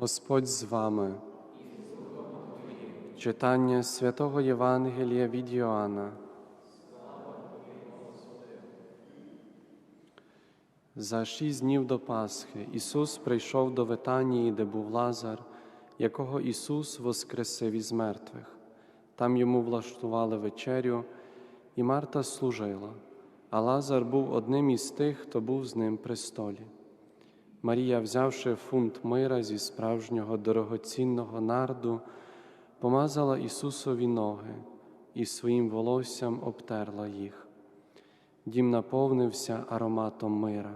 Господь з вами. Читання святого Євангелія від Йоанна. За шість днів до Пасхи Ісус прийшов до Витанії, де був Лазар, якого Ісус воскресив із мертвих. Там йому влаштували вечерю, і Марта служила, а Лазар був одним із тих, хто був з ним при столі. Марія, взявши фунт мира зі справжнього дорогоцінного нарду, помазала Ісусові ноги і своїм волоссям обтерла їх. Дім наповнився ароматом мира.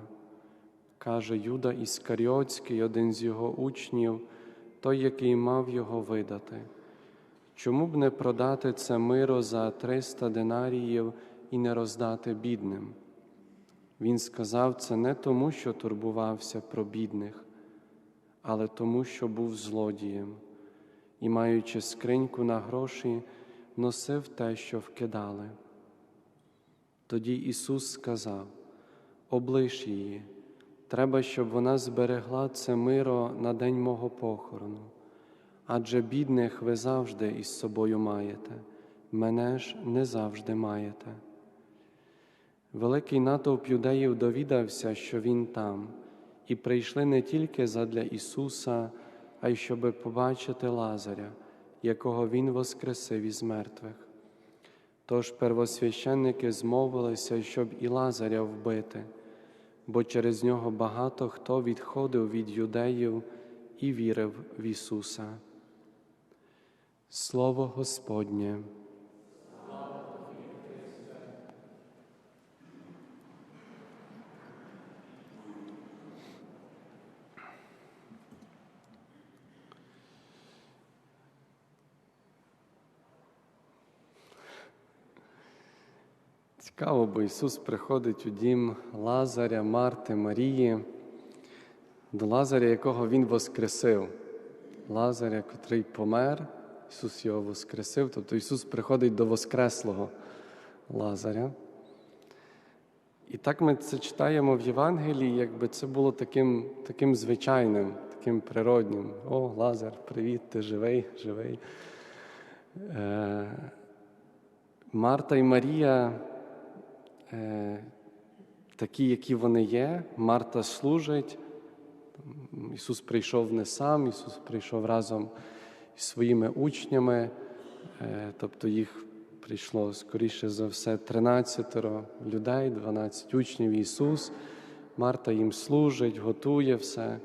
Каже Юда Іскаріотський, один з його учнів, той, який мав його видати. Чому б не продати це миро за триста динаріїв і не роздати бідним? Він сказав це не тому, що турбувався про бідних, але тому, що був злодієм і, маючи скриньку на гроші, носив те, що вкидали. Тоді Ісус сказав: облиш її, треба, щоб вона зберегла це миро на день мого похорону, адже бідних ви завжди із собою маєте, мене ж не завжди маєте. Великий натовп юдеїв довідався, що Він там, і прийшли не тільки задля Ісуса, а й щоби побачити Лазаря, якого Він воскресив із мертвих. Тож первосвященники змовилися, щоб і Лазаря вбити, бо через нього багато хто відходив від юдеїв і вірив в Ісуса. Слово Господнє. Цікаво, бо Ісус приходить у дім Лазаря, Марти, Марії, до Лазаря, якого Він воскресив. Лазаря, котрий помер, Ісус його воскресив, тобто Ісус приходить до Воскреслого Лазаря. І так ми це читаємо в Євангелії, якби це було таким таким звичайним, таким природнім. О, Лазар, привіт, ти живий, живий. Е, Марта і Марія такі, які вони є. Марта служить. Ісус прийшов не сам, Ісус прийшов разом із своїми учнями, е, тобто їх прийшло скоріше за все 13 людей, 12 учнів Ісус. Марта їм служить, готує все.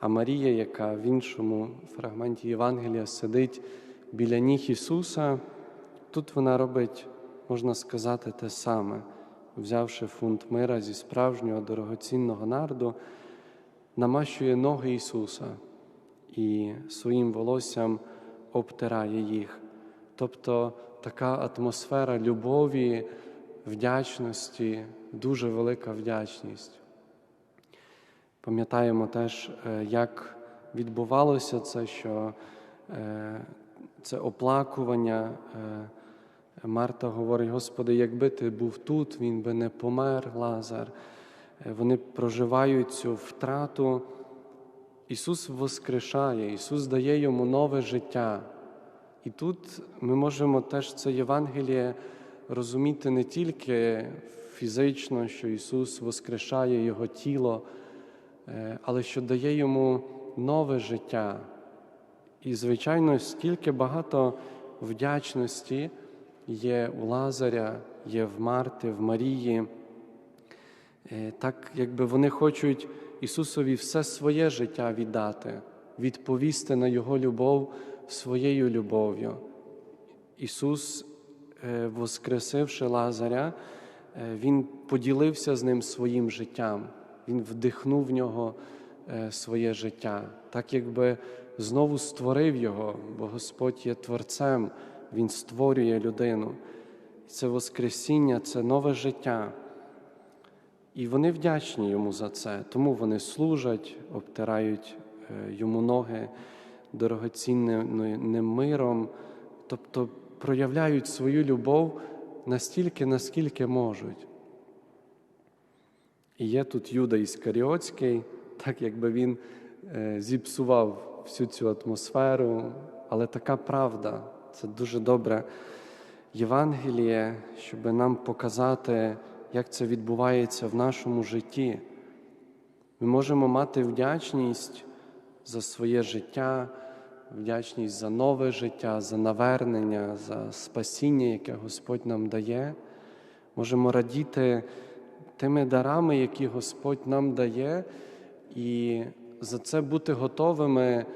А Марія, яка в іншому фрагменті Євангелія сидить біля ніг Ісуса, тут вона робить, можна сказати, те саме, взявши фунт мира зі справжнього дорогоцінного нарду, намащує ноги Ісуса і своїм волоссям обтирає їх. Тобто така атмосфера любові, вдячності, дуже велика вдячність. Пам'ятаємо теж, е, як відбувалося це, що е, це оплакування. Е, Марта говорить: Господи, якби ти був тут, він би не помер, Лазар. Вони проживають цю втрату. Ісус воскрешає, Ісус дає йому нове життя. І тут ми можемо теж це Євангеліє розуміти не тільки фізично, що Ісус воскрешає Його тіло, але що дає йому нове життя. І, звичайно, стільки багато вдячності є у Лазаря, є в Марти, в Марії. Так, якби вони хочуть Ісусові все своє життя віддати, відповісти на Його любов своєю любов'ю. Ісус, воскресивши Лазаря, Він поділився з ним своїм життям, Він вдихнув в нього своє життя, так якби знову створив його, бо Господь є Творцем, Він створює людину. Це Воскресіння, це нове життя. І вони вдячні йому за це, тому вони служать, обтирають йому ноги дорогоцінним миром, тобто проявляють свою любов настільки, наскільки можуть. І є тут Юда Іскаріотський, так якби він зіпсував всю цю атмосферу, але така правда. Це дуже добре Євангеліє, щоб нам показати, як це відбувається в нашому житті. Ми можемо мати вдячність за своє життя, вдячність за нове життя, за навернення, за спасіння, яке Господь нам дає. Можемо радіти тими дарами, які Господь нам дає, і за це бути готовими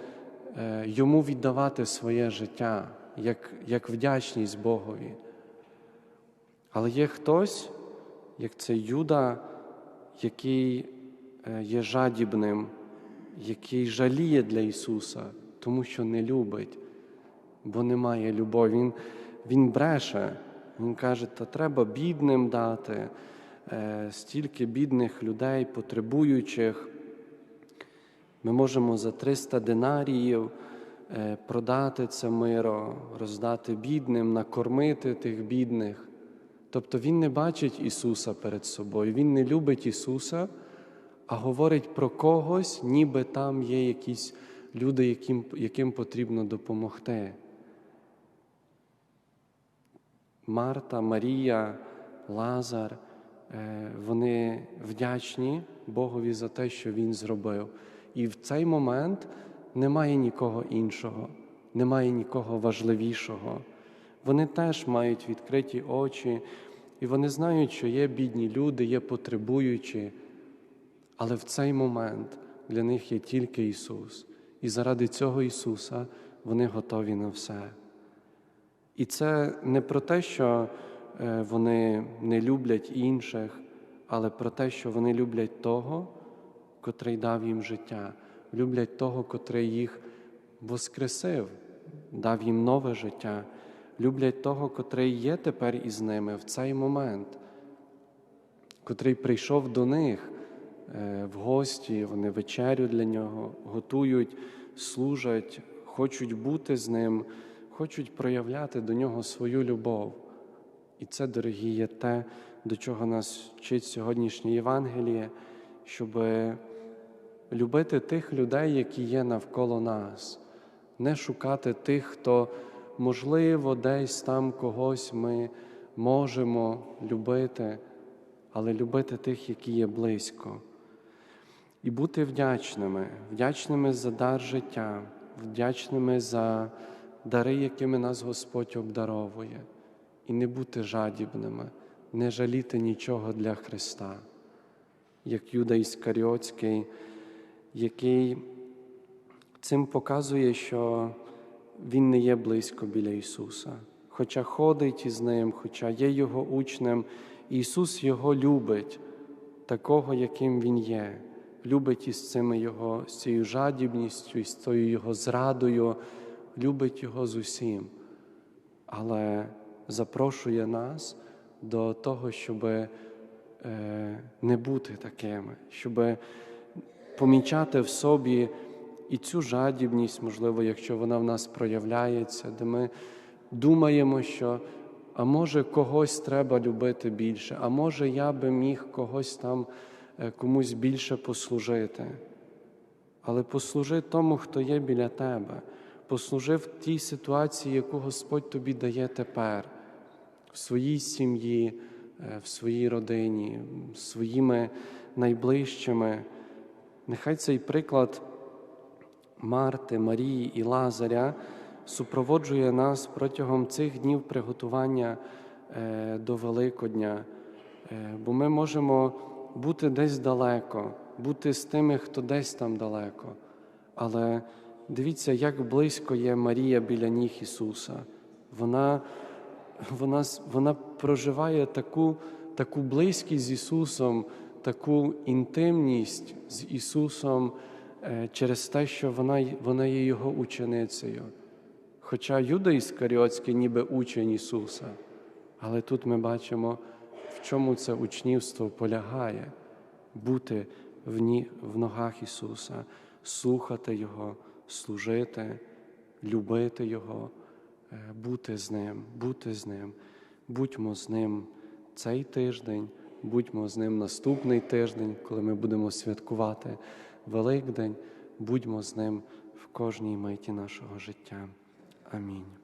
е, йому віддавати своє життя як, як вдячність Богові. Але є хтось, як цей Юда, який е, є жадібним, який жаліє для Ісуса, тому що не любить, бо немає любові. Він, він бреше, Він каже, та треба бідним дати, е, стільки бідних людей, потребуючих. Ми можемо за 300 динаріїв продати це миро, роздати бідним, накормити тих бідних. Тобто Він не бачить Ісуса перед собою, Він не любить Ісуса, а говорить про когось, ніби там є якісь люди, яким, яким потрібно допомогти. Марта, Марія, Лазар, е, вони вдячні Богові за те, що Він зробив. І в цей момент немає нікого іншого, немає нікого важливішого. Вони теж мають відкриті очі, і вони знають, що є бідні люди, є потребуючі, але в цей момент для них є тільки Ісус. І заради цього Ісуса вони готові на все. І це не про те, що е, вони не люблять інших, але про те, що вони люблять того, котрий дав їм життя, люблять того, котрий їх воскресив, дав їм нове життя, люблять того, котрий є тепер із ними в цей момент, котрий прийшов до них е, в гості, вони вечерю для нього готують, служать, хочуть бути з ним, хочуть проявляти до нього свою любов. І це, дорогі, є те, до чого нас вчить сьогоднішнє Євангеліє, щоб любити тих людей, які є навколо нас, не шукати тих, хто, можливо, десь там когось ми можемо любити, але любити тих, які є близько. І бути вдячними, вдячними за дар життя, вдячними за дари, якими нас Господь обдаровує, і не бути жадібними, не жаліти нічого для Христа, як Юда Іскаріотський, який цим показує, що Він не є близько біля Ісуса, хоча ходить із Ним, хоча є Його учнем, Ісус Його любить, такого, яким Він є, любить із цими Його, з цією жадібністю, із цією Його зрадою, любить Його з усім, але запрошує нас до того, щоб не бути такими, щоб помічати в собі і цю жадібність, можливо, якщо вона в нас проявляється, де ми думаємо, що а може когось треба любити більше, а може я би міг когось там комусь більше послужити. Але послужи тому, хто є біля тебе, послужи в тій ситуації, яку Господь тобі дає тепер, в своїй сім'ї, в своїй родині, своїми найближчими. Нехай цей приклад Марти, Марії і Лазаря супроводжує нас протягом цих днів приготування до Великодня, бо ми можемо бути десь далеко, бути з тими, хто десь там далеко. Але дивіться, як близько є Марія біля ніг Ісуса. Вона вона, вона проживає таку, таку близькість з Ісусом, таку інтимність з Ісусом через те, що вона вона є Його ученицею. Хоча Юда Іскаріотський ніби учень Ісуса, але тут ми бачимо, в чому це учнівство полягає бути в, ні, в ногах Ісуса, слухати Його, служити, любити Його, бути з Ним, бути з Ним, будьмо з Ним цей тиждень, будьмо з Ним наступний тиждень, коли ми будемо святкувати Великдень, будьмо з Ним в кожній миті нашого життя. Амінь.